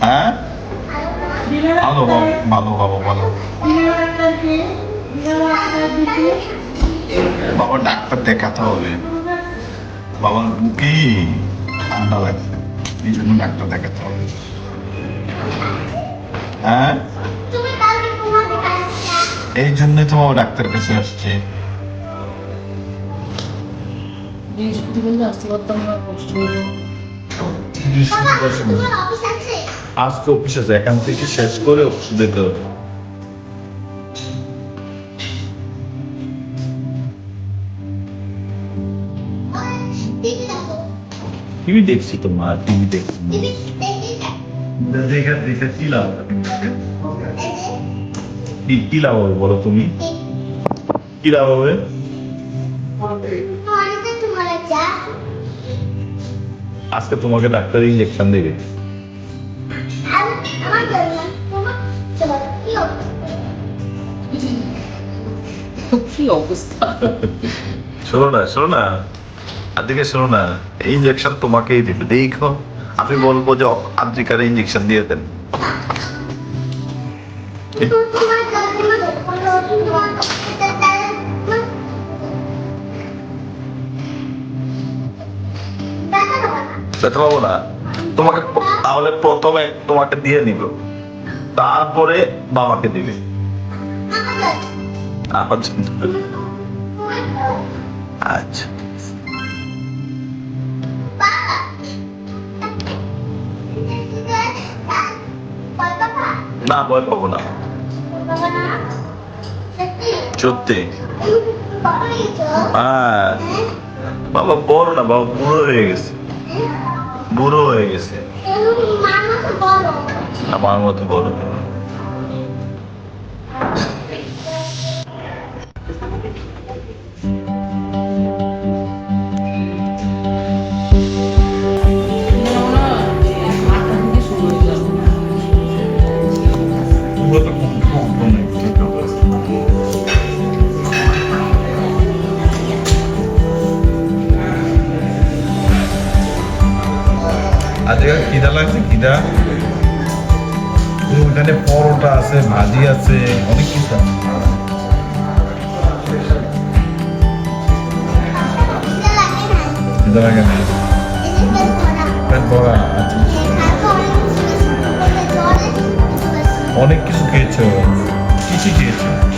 হ্যাঁ? ভালো বাবু ভালো বাবু ভালো। বাবা ডাক্তার দেখাতে হবে। বাবার বুকে ঠান্ডা লাগছে। এই জন্য ডাক্তার দেখাতে হবে। হ্যাঁ? এই জন্যই তো বাবা ডাক্তার কাছে আসছে। বৃহস্পতিবার আসতে পারতাম না কষ্ট হলো। বাবা তোমার অফিস আছে? আজকে অফিস আছে এখান থেকে শেষ করে অফিস যেতে হবে। টিভি দেখো। টিভি দেখছি তো মা টিভি দেখছি। দেখি দেখে। কি লাভ? কি লাভ হবে বলো তুমি? কি লাভ হবে? আজকে তোমাকে ডাক্তার ইঞ্জেকশন দেবে। কি অবস্থা? শোনো না শোনো না। আদিকে শোনো না এই ইঞ্জেকশন তোমাকেই দিবে। দেখো আমি বলব যে আদ্রিকার ইঞ্জেকশন দিয়ে দেন। তোমার ব্যথা পাবো না। তোমাকে তাহলে প্রথমে তোমাকে দিয়ে নিব। তারপরে বাবাকে দিবে। জন্য। আচ্ছা। না ভয় পাবো না। সত্যি? হ্যাঁ। বাবা বড় না বাবা বুড়ো হয়ে গেছে। বুড়ো হয়ে গেছে। আমার মতো বড়। খিদা লাগছে, খিদা। ওখানে পরোটা আছে, ভাজি আছে, অনেক কিছু খিদা লাগে না? আচ্ছা। অনেক কিছু খেয়েছো? কিছু খেয়েছো?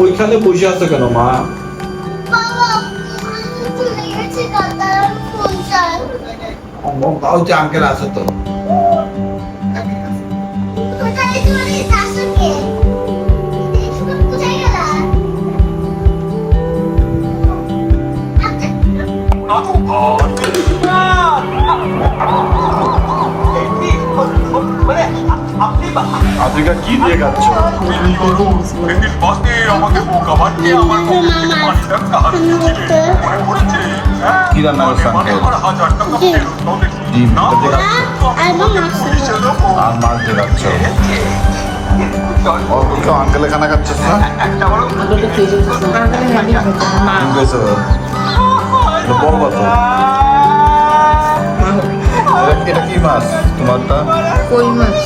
ওইখানে বসে আছো কেন মা। তাও যে আঙ্কেল আছে তো। কোথায় তুমি আদ্রিকা কি দিয়ে খাচ্ছ কি করুন সেদিন বসে আমাকে বোকা বানিয়ে আমার দিয়েছিলে মনে পড়েছে। হ্যাঁ? কি রান্না করছ আঙ্কেল? হাজার টাকা ফেরত হবে না এটা দিয়ে হলে খাচ্ছ। তো আমি আর তোমাকে মাছ পুলিশে দেবো। আর মাছ দিয়ে অল্প আঙ্কেলে খানা খাচ্ছিস না বড় হয়েছে এটা কথা। এটা কি মাছ তোমারটা? কই মাছ?